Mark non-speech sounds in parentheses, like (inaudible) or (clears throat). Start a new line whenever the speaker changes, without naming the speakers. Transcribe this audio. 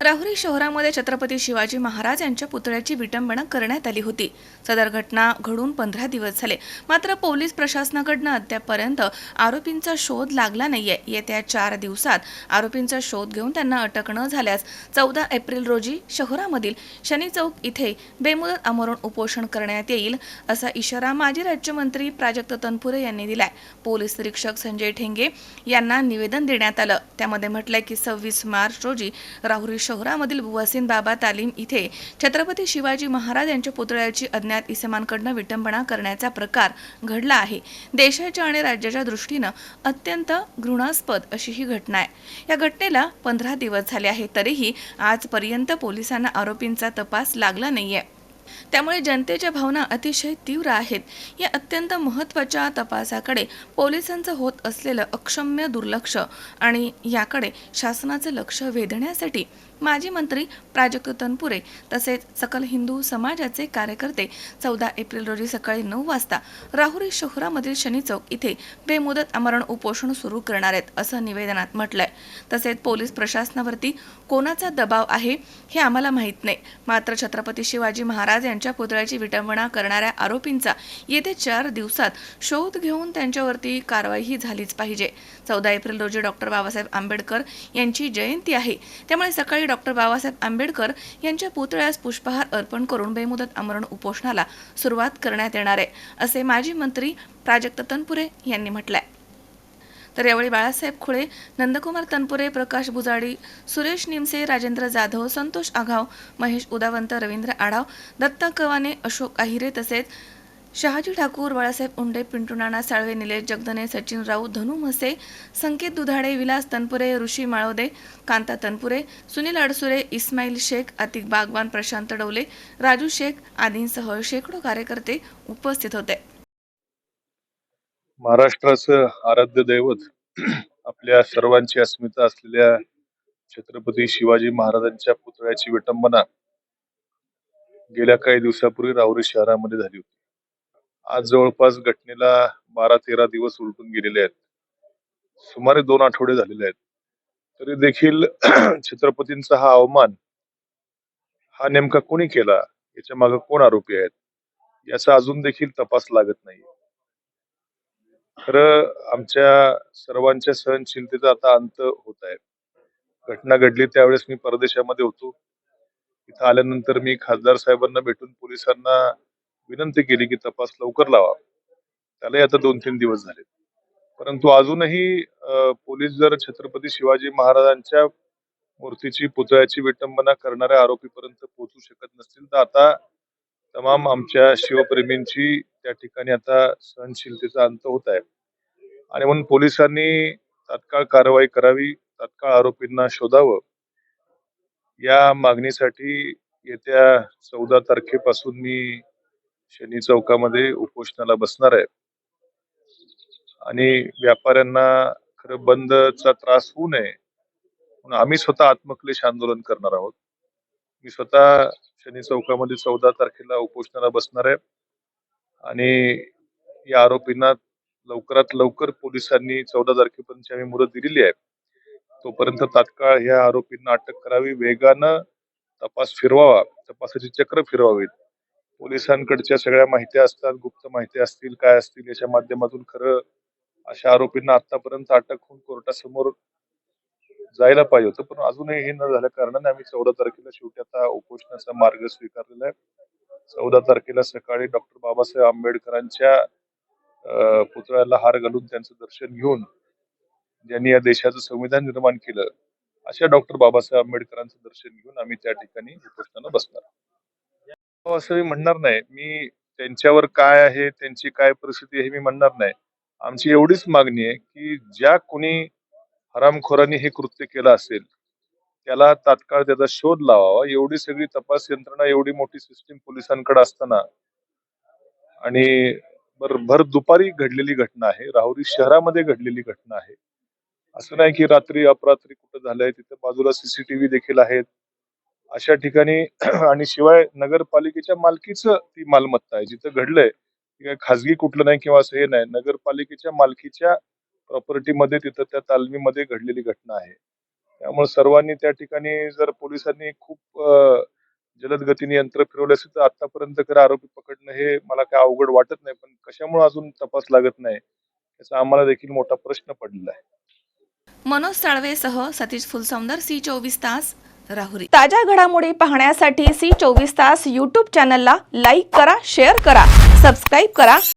राहुरी शहरामध्ये छत्रपती शिवाजी महाराज यांच्या पुतळ्याची विटंबना करण्यात आली होती. सदर घटना घडून पंधरा दिवस झाले. मात्र पोलीस प्रशासनाकडनं अद्यापपर्यंत आरोपींचा शोध लागला नाहीये. येत्या चार दिवसात आरोपींचा शोध घेऊन त्यांना अटक न झाल्यास चौदा एप्रिल रोजी शहरामधील शनी चौक इथे बेमुदत आमरण उपोषण करण्यात येईल असा इशारा माजी राज्यमंत्री प्राजक्त तनपुरे यांनी दिलाय. पोलीस निरीक्षक संजय ठेंगे यांना निवेदन देण्यात आलं. त्यामध्ये म्हटलंय की सव्वीस मार्च रोजी राहुरी शहरामधील बुवासीन बाबा तालीम इथे छत्रपती शिवाजी महाराज यांच्या पुतळ्याची अज्ञात इसमांकडनं विटंबना करण्याचा प्रकार घडला आहे. देशाच्या आणि राज्याच्या दृष्टीनं अत्यंत घृणास्पद अशी ही घटना आहे. या घटनेला पंधरा दिवस झाले आहे तरीही आजपर्यंत पोलिसांना आरोपींचा तपास लागला नाहीये. त्यामुळे जनतेच्या भावना अतिशय तीव्र आहेत. या अत्यंत महत्त्वाच्या तपासाकडे पोलिसांचं होत असलेलं अक्षम्य दुर्लक्ष आणि याकडे शासनाचं लक्ष वेधण्यासाठी माजी मंत्री प्राजक्त तनपुरे तसेच सकल हिंदू समाजाचे कार्यकर्ते चौदा एप्रिल रोजी सकाळी नऊ वाजता राहुरी शहरामधील शनी चौक इथे बेमुदत आमरण उपोषण सुरू करणार आहेत असं निवेदनात म्हटलंय. तसेच पोलीस प्रशासनावरती कोणाचा दबाव आहे हे आम्हाला माहीत नाही. मात्र छत्रपती शिवाजी महाराज यांच्या पुतळ्याची विटंबना करणाऱ्या आरोपींचा येत्या चार दिवसात शोध घेऊन त्यांच्यावरती कारवाई ही झालीच पाहिजे. चौदा एप्रिल रोजी डॉक्टर बाबासाहेब आंबेडकर यांची जयंती आहे. त्यामुळे सकाळी डॉक्टर बाबासाहेब आंबेडकर यांच्या पुतळ्यास पुष्पहार अर्पण करून बेमुदत आमरण उपोषणाला सुरुवात करण्यात येणार आहे असे माजी मंत्री प्राजक्त तनपुरे यांनी म्हटलं आहे तर यावेळी बाळासाहेब खुळे नंदकुमार तनपुरे प्रकाश बुजाडी सुरेश निमसे राजेंद्र जाधव संतोष आघाव महेश उदावंत रवींद्र आढाव दत्ता कवाने अशोक आहिरे तसेच शहाजी ठाकूर बाळासाहेब उंडे पिंटू नाना साळवे निलेश जगदने सचिन राऊत धनु म्हसे संकेत दुधाडे विलास तनपुरे ऋषी माळवदे कांता तनपुरे सुनील अडसुरे इस्माईल शेख अतिक बागवान प्रशांत डवले राजू शेख आदींसह शेकडो कार्यकर्ते उपस्थित होते.
महाराष्ट्राचं आराध्य दैवत आपल्या सर्वांची अस्मिता असलेल्या छत्रपती शिवाजी महाराजांच्या पुतळ्याची विटंबना गेल्या काही दिवसापूर्वी राहुरी शहरामध्ये झाली होती. आज जवळपास घटनेला बारा तेरा दिवस उलटून गेलेले आहेत. सुमारे दोन आठवडे झालेले आहेत. तरी देखील (clears throat) छत्रपतींचा हा अवमान हा नेमका कोणी केला? याच्या मागे कोण आरोपी आहेत? याचा अजून देखील तपास लागत नाही. खरं आमच्या सर्वांच्या सहनशीलतेचा आता अंत होत आहे. घटना घडली त्यावेळेस मी परदेशामध्ये होतो. इथं आल्यानंतर मी खासदार साहेबांना भेटून पोलिसांना विनंती केली की तपास लवकर लावा. त्यालाही आता दोन तीन दिवस झाले. परंतु अजूनही पोलीस जर छत्रपती शिवाजी महाराजांच्या मूर्तीची पुतळ्याची विटंबना करणाऱ्या आरोपीपर्यंत पोहोचू शकत नसतील तर आता तमाम आमच्या शिवप्रेमींची त्या ठिकाणी आता सहनशीलतेचा अंत होत आहे. आणि म्हणून पोलिसांनी तात्काळ कारवाई करावी तात्काळ आरोपींना शोधावं. या मागणीसाठी येत्या चौदा तारखेपासून मी शनी चौकामध्ये उपोषणाला बसणार आहे आणि व्यापाऱ्यांना खरं बंदचा त्रास होऊ नये म्हणून आम्ही स्वतः आत्मक्लेश आंदोलन करणार आहोत. मी स्वतः शनी चौकामध्ये चौदा तारखेला उपोषणाला बसणार आहे. आणि या आरोपींना लवकरात लवकर पोलिसांनी चौदा तारखेपर्यंत आम्ही मुदत दिलेली आहे. तोपर्यंत तात्काळ ह्या आरोपींना अटक करावी. वेगानं तपास फिरवावा. तपासाची चक्र फिरवावीत. पोलिसांकडच्या सगळ्या माहिती असतात गुप्त माहिती असतील काय असतील याच्या माध्यमातून खरं अशा आरोपींना आतापर्यंत अटक होऊन कोर्टासमोर जायला पाहिजे होतं. पण अजूनही हे न झाल्या कारणाने आम्ही चौदा तारखेला शेवटी आता उपोषणाचा मार्ग स्वीकारलेला आहे. चौदा तारखेला सकाळी डॉक्टर बाबासाहेब आंबेडकरांच्या अं, पुतळ्याला हार घालून त्यांचं दर्शन घेऊन ज्यांनी या देशाचं संविधान निर्माण केलं अशा डॉक्टर बाबासाहेब आंबेडकरांचं दर्शन घेऊन आम्ही त्या ठिकाणी उपोषणाला बसणार असं मी म्हणणार नाही. मी त्यांच्यावर काय आहे त्यांची काय परिस्थिती आहे हे मी म्हणणार नाही. आमची एवढीच मागणी आहे की ज्या कोणी हरामखोरांनी हे कृत्य केलं असेल त्याला तात्काळ त्याचा शोध लावावा. एवढी सगळी तपास यंत्रणा एवढी मोठी सिस्टीम पोलिसांकडे असताना. आणि भर भर दुपारी घडलेली घटना आहे. राहुरी शहरामध्ये घडलेली घटना आहे. असं नाही की रात्री अपरात्री कुठं झालंय तिथं बाजूला सीसीटीव्ही देखील आहेत. अशा ठिकाणी (clears throat) आणि शिवाय नगरपालिकेच्या मालकीचं ती मालमत्ता आहे. जिथं घडलंय खाजगी कुठलं नाही किंवा असं हे नाही. नगरपालिकेच्या मालकीच्या प्रॉपर्टीमध्ये तिथं त्या तालमीमध्ये घडलेली घटना आहे. त्यामुळे सर्वांनी त्या ठिकाणी जर पोलिसांनी खूप जलद गतीने यंत्र फिरवले असेल तर आतापर्यंत खरं आरोपी पकडणं हे मला काय अवघड वाटत नाही. पण कशामुळे अजून तपास लागत नाही याचा आम्हाला देखील मोठा प्रश्न पडलेला आहे.
मनोज साळवेसह सतीश फुलसौंदर सी चोवीस तास. राहुरी. ताज्या घडामोडी पाहण्यासाठी सी चोवीस तास यूट्यूब चॅनलला लाईक करा शेअर करा सबस्क्राईब करा.